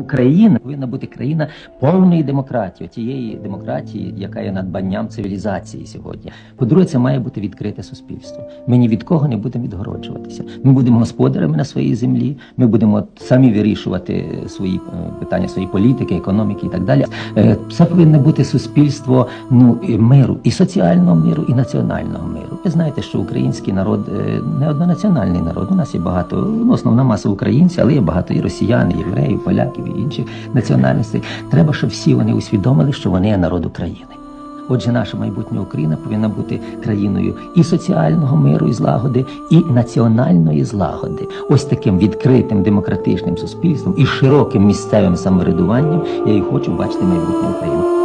Україна повинна бути країна повної демократії, тієї демократії, яка є надбанням цивілізації сьогодні. По-друге, це має бути відкрите суспільство. Ми ні від кого не будемо відгороджуватися. Ми будемо господарями на своїй землі. Ми будемо самі вирішувати свої е, питання, свої політики, економіки і так далі. Е, Це повинно бути суспільство ну миру, і соціального миру, і національного миру. Ви знаєте, що український народ е, не однонаціональний народ. У нас є багато, ну, основна маса українців, але є багато і росіян, і євреїв, поляків і інших національностей. Треба, щоб всі вони усвідомили, що вони є народ України. Отже, наша майбутня Україна повинна бути країною і соціального миру і злагоди, і національної злагоди, ось таким відкритим демократичним суспільством і широким місцевим самоврядуванням я і хочу бачити майбутнє Україну.